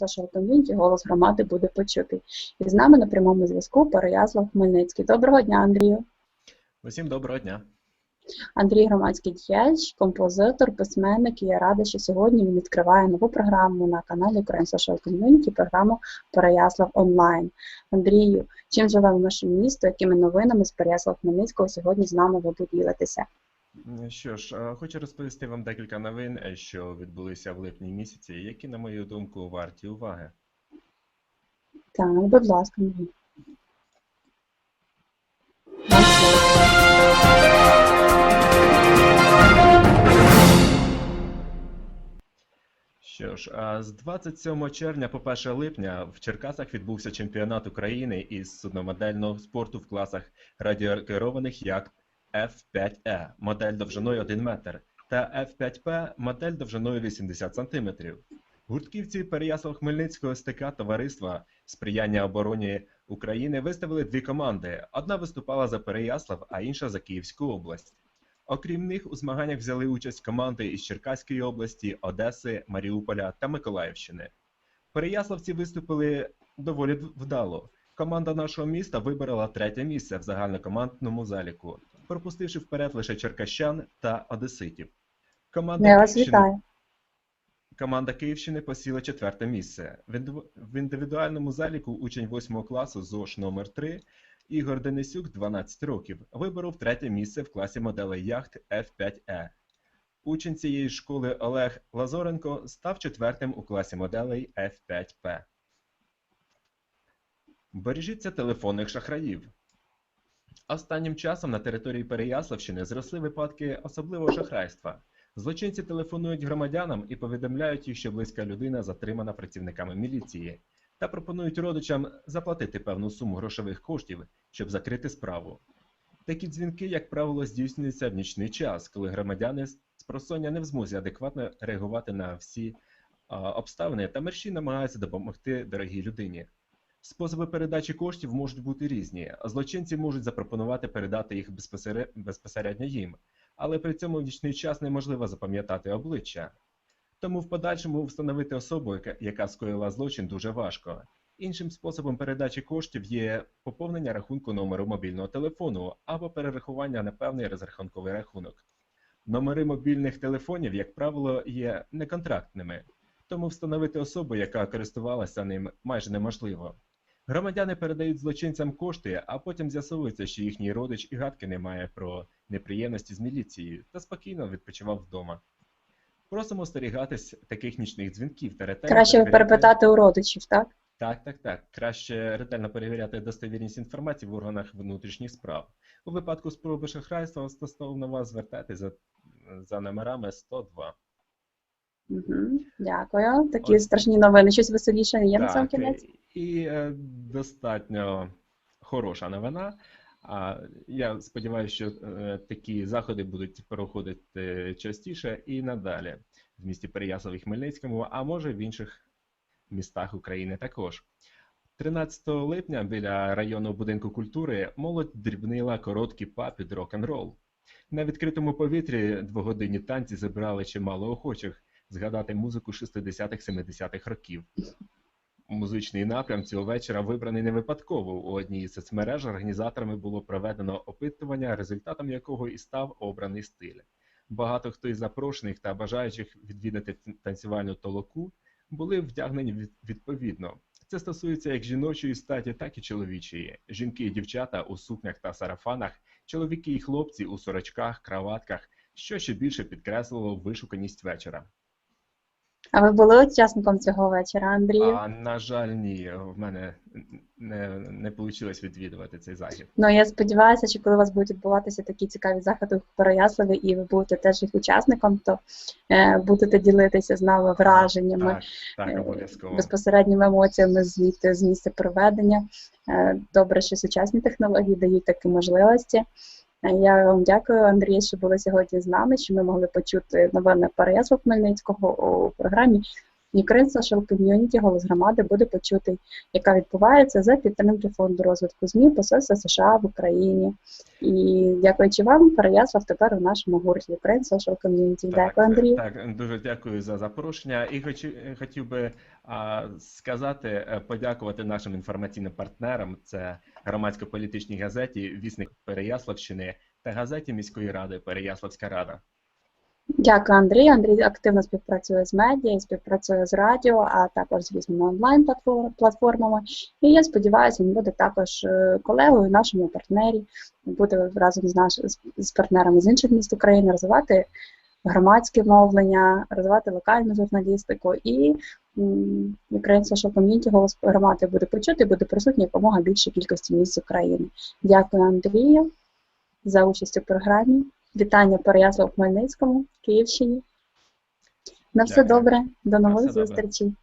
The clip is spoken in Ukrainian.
нашого ком'юніті голос громади буде почутий. І з нами на прямому зв'язку Переяслав Хмельницький. Доброго дня, Андрію. Усім доброго дня. Андрій громадський діяч, композитор, письменник. І я рада, що сьогодні він відкриває нову програму на каналі Social Community, програму Переяслав онлайн. Андрію, чим живе наше місто, якими новинами з Переяслав Хмельницького сьогодні з нами ви поділитеся? Що ж, е, хочу розповісти вам декілька новин, е, що відбулися в липні місяці, які, на мою думку, варті уваги. Так, будь ласка, Що ж, з 27 червня по 1 липня в Черкасах відбувся чемпіонат України із судномодельного спорту в класах радіокерованих яхт F5E, модель довжиною 1 метр, та F5P, модель довжиною 80 см. Гуртківці Переяслав Хмельницького СТК товариства сприяння обороні України виставили дві команди. Одна виступала за Переяслав, а інша за Київську область. Окрім них, у змаганнях взяли участь команди із Черкаської області, Одеси, Маріуполя та Миколаївщини. Переяславці виступили доволі вдало. Команда нашого міста виборола третє місце в загальнокомандному заліку, пропустивши вперед лише черкащан та одеситів. Команда Я вас Київщини- вітаю. Команда Київщини посіла четверте місце. В індивідуальному заліку учень 8 класу ЗОШ номер 3 Ігор Денисюк, 12 років, виборов третє місце в класі моделей яхт F5E. Учень цієї школи Олег Лазоренко став четвертим у класі моделей F5P. Бережіться телефонних шахраїв. Останнім часом на території Переяславщини зросли випадки особливого шахрайства. Злочинці телефонують громадянам і повідомляють їх, що близька людина затримана працівниками міліції, та пропонують родичам заплатити певну суму грошових коштів, щоб закрити справу. Такі дзвінки, як правило, здійснюються в нічний час, коли громадяни з просоння не в змозі адекватно реагувати на всі обставини та мерщі намагаються допомогти дорогій людині. Способи передачі коштів можуть бути різні, злочинці можуть запропонувати передати їх безпосередньо їм, але при цьому в нічний час неможливо запам'ятати обличчя. Тому в подальшому встановити особу, яка скоїла злочин, дуже важко. Іншим способом передачі коштів є поповнення рахунку номеру мобільного телефону або перерахування на певний розрахунковий рахунок. Номери мобільних телефонів, як правило, є неконтрактними, тому встановити особу, яка користувалася ним, майже неможливо. Громадяни передають злочинцям кошти, а потім з'ясовується, що їхній родич і гадки не має про неприємності з міліцією та спокійно відпочивав вдома. Просимо остерігатись таких нічних дзвінків та ретельно Краще перевіряти- перепитати у родичів, так? Так, так, так. Краще ретельно перевіряти достовірність інформації в органах внутрішніх справ. У випадку спроби шахрайства стосовно вас звертайтеся за, за номерами 102. Угу. Дякую. Такі Ось. страшні новини. Щось веселіше є на сам кінець? І е, достатньо хороша новина. А я сподіваюся, що е, такі заходи будуть проходити частіше і надалі в місті Переяслав і Хмельницькому, а може в інших містах України також. 13 липня біля районного будинку культури молодь дрібнила короткий пап під рок-н-рол. На відкритому повітрі двогодинні танці зібрали чимало охочих згадати музику 60-х-70-х років. Музичний напрям цього вечора вибраний не випадково. У одній із соцмереж організаторами було проведено опитування, результатом якого і став обраний стиль. Багато хто із запрошених та бажаючих відвідати танцювальну толоку були вдягнені відповідно. Це стосується як жіночої статі, так і чоловічої. Жінки і дівчата у сукнях та сарафанах, чоловіки і хлопці у сорочках, краватках, що ще більше підкреслило вишуканість вечора. А ви були учасником цього вечора, Андрію? А на жаль, ні, в мене не, не вийшло відвідувати цей захід. Ну я сподіваюся, що коли у вас будуть відбуватися такі цікаві заходи в Переяславі, і ви будете теж їх учасником, то е, будете ділитися з нами враженнями, Так, так, е, обов'язково. безпосередніми емоціями звідти з місця проведення. Е, Добре, що сучасні технології дають такі можливості. Я вам дякую, Андрій, що були сьогодні з нами, що ми могли почути новини Переяслав Хмельницького у програмі Ukraine Social Community голос громади буде почутий, яка відбувається за підтримки фонду розвитку ЗМІ Посольства США в Україні. І дякуючи вам, Переяслав тепер у нашому гурті Ukraine Social Community. Дякую, Андрій. Так, дуже дякую за запрошення. І хочу, хотів би а, сказати, е, подякувати нашим інформаційним партнерам. Це громадсько-політичній газеті Вісник Переяславщини та газеті міської ради Переяславська Рада. Дякую, Андрій. Андрій активно співпрацює з медіа, співпрацює з радіо, а також з різними онлайн платформами. І я сподіваюся, він буде також е, колегою, нашому партнері, буде разом з наш з- партнерами з інших міст України розвивати громадське мовлення, розвивати локальну журналістику і Ukraine Social голос громади буде почути, буде присутній якомога більшій кількості місць України. Дякую, Андрію, за участь у програмі. Вітання Переяслав Хмельницькому, Київщині. На все Дякую. добре, до нових зустрічей.